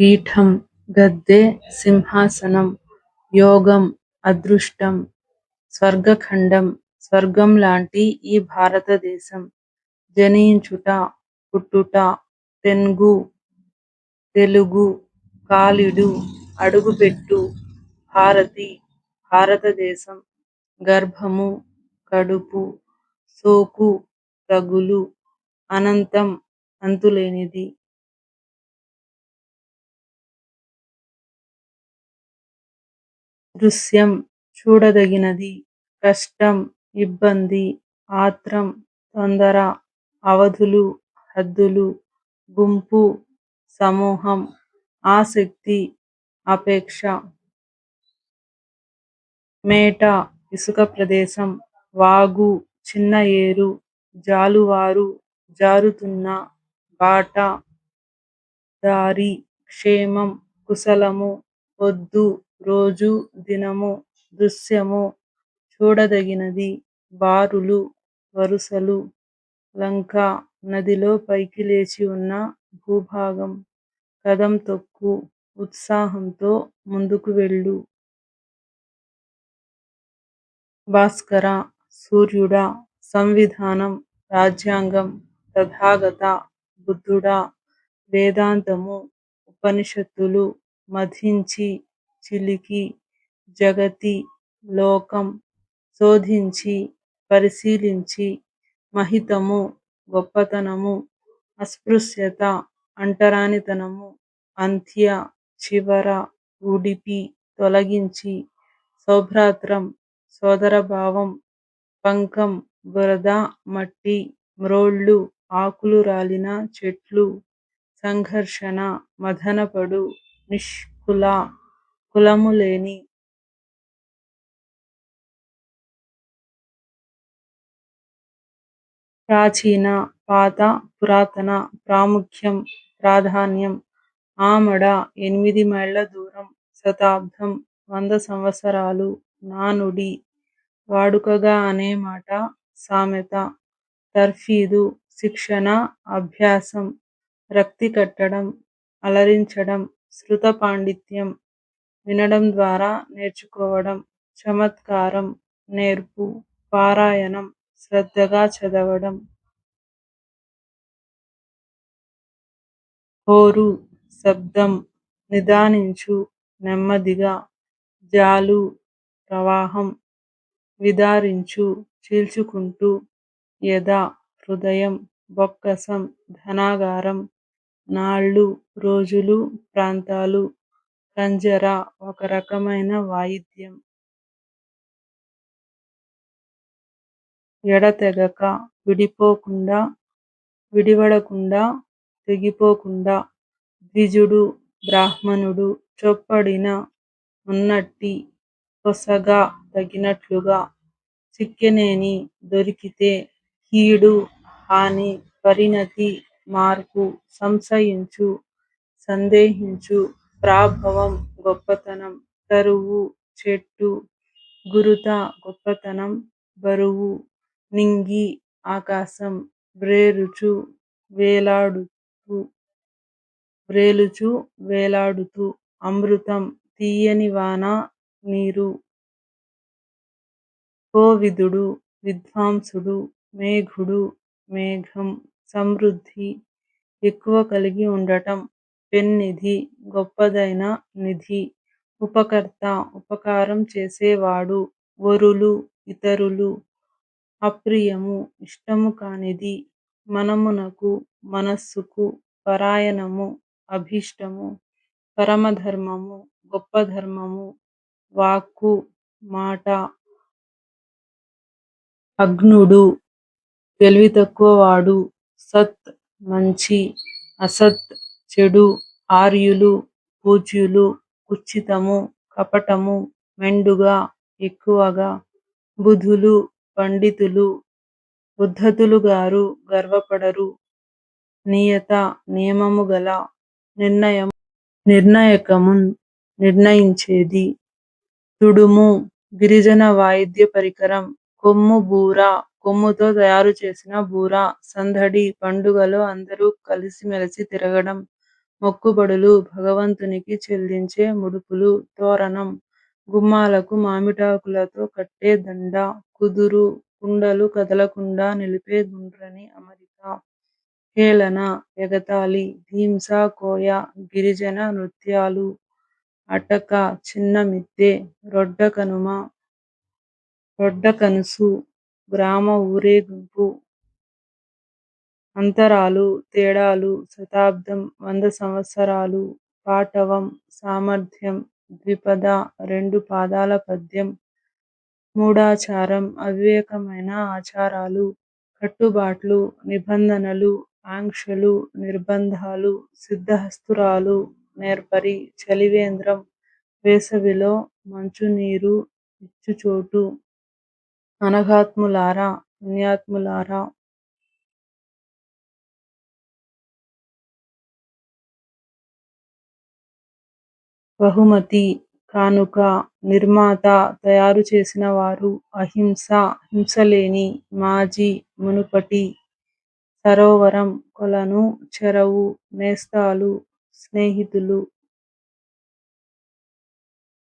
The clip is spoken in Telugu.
పీఠం గద్దె సింహాసనం యోగం అదృష్టం స్వర్గఖండం లాంటి ఈ భారతదేశం జనించుట పుట్టుట తెన్గు తెలుగు కాలిడు అడుగుపెట్టు భారతి భారతదేశం గర్భము కడుపు సోకు రగులు అనంతం అంతులేనిది. దృశ్యం చూడదగినది. కష్టం ఇబ్బంది ఆత్రం తొందర అవధులు హద్దులు గుంపు సమూహం ఆసక్తి అపేక్ష. మేట ఇసుక ప్రదేశం వాగు చిన్న ఏరు జాలువారు జారుతున్న బాట దారి క్షేమం కుశలము పొద్దు రోజు దినము దృశ్యము చూడదగినది. బారులు వరుసలు లంక నదిలో పైకి లేచి ఉన్న భూభాగం కదం తొక్కు ఉత్సాహంతో ముందుకు వెళ్ళు. భాస్కర సూర్యుడా సంవిధానం రాజ్యాంగం తథాగత బుద్ధుడా వేదాంతము ఉపనిషత్తులు మధించి చిలికి జగతి లోకం శోధించి పరిశీలించి మహితము గొప్పతనము అస్పృశ్యత అంటరానితనము అంత్య చివర ఉడిపి తొలగించి సౌభ్రాత్రం సోదరభావం పంకం బురద మట్టి మ్రోళ్ళు ఆకులు రాలిన చెట్లు సంఘర్షణ మదనపడు నిష్కుల కులము లేని ప్రాచీన పాత పురాతన ప్రాముఖ్యం ప్రాధాన్యం ఆమడ ఎనిమిది మైళ్ళ దూరం శతాబ్దం వంద సంవత్సరాలు నానుడి వాడుకగా అనే మాట సామెత తర్ఫీదు శిక్షణ అభ్యాసం రక్తి కట్టడం అలరించడం శృత పాండిత్యం వినడం ద్వారా నేర్చుకోవడం చమత్కారం నేర్పు పారాయణం శ్రద్ధగా చదవడం. హోరు శబ్దం నిదానించు నెమ్మదిగా జాలు ప్రవాహం విదారించు చీల్చుకుంటూ యథా హృదయం బొక్కసం ధనాగారం నాళ్ళు రోజులు ప్రాంతాలు కంజర ఒక రకమైన వాయిద్యం. ఎడతెగక విడిపోకుండా విడివడకుండా తెగిపోకుండా ద్విజుడు బ్రాహ్మణుడు చొప్పడిన ఉన్నట్టి కొసగా తగినట్లుగా చిక్కెనేని దొరికితే కీడు హాని పరిణతి మార్పు సంశయించు సందేహించు ప్రాభవం గొప్పతనం తరువు చెట్టు గురుత గొప్పతనం బరువు నింగి ఆకాశం వ్రేరుచు వేలాడుతూ వ్రేలుచు వేలాడుతూ అమృతం తీయని వాన నీరు కోవిదుడు విద్వాంసుడు మేఘుడు మేఘం సమృద్ధి ఎక్కువ కలిగి ఉండటం పెన్నిధి గొప్పదైన నిధి ఉపకర్త ఉపకారం చేసేవాడు వరులు ఇతరులు అప్రియము ఇష్టము కానిది మనమునకు మనస్సుకు పరాయణము అభీష్టము పరమధర్మము గొప్ప ధర్మము వాక్కు మాట అజ్ఞుడు తెలివితక్కువవాడు సత్ మంచి అసత్ చెడు ఆర్యులు పూజ్యులు కుత్సితము కపటము మెండుగా ఎక్కువగా బుధులు పండితులు ఉద్ధతులుగారు గర్వపడరు. నియత నియమము గల నిర్ణయం నిర్ణయకమున్ నిర్ణయించేది. తుడుము గిరిజన వాయిద్య పరికరం కొమ్ము బూర కొమ్ముతో తయారు చేసిన బూర సందడి పండుగలో అందరూ కలిసిమెలిసి తిరగడం. మొక్కుబడులు భగవంతునికి చెల్లించే ముడుపులు. తోరణం గుమ్మాలకు మామిడాకులతో కట్టే దండ కుదురు కుండలు కదలకుండా నిలిపే గుండ్రని అమరిక. హేళన ఎగతాళి హింస కోయ గిరిజన నృత్యాలు అటక చిన్న మిద్దె రొడ్డ కనుమ రొడ్డ కనుసు గ్రామ ఊరేగింపు అంతరాలు తేడాలు శతాబ్దం వంద సంవత్సరాలు పాటవం సామర్థ్యం ద్విపద రెండు పాదాల పద్యం మూఢాచారం అవివేకమైన ఆచారాలు కట్టుబాట్లు నిబంధనలు ఆంక్షలు నిర్బంధాలు సిద్ధహస్తురాలు నేర్పరి చలివేంద్రం వేసవిలో మంచునీరు ఇచ్చుచోటు అనఘాత్ములారా పుణ్యాత్ములారా బహుమతి కానుక నిర్మాత తయారు చేసిన వారు అహింస హింసలేని మాజీ మునుపటి సరోవరం కొలను చెరవు నేస్తాలు స్నేహితులు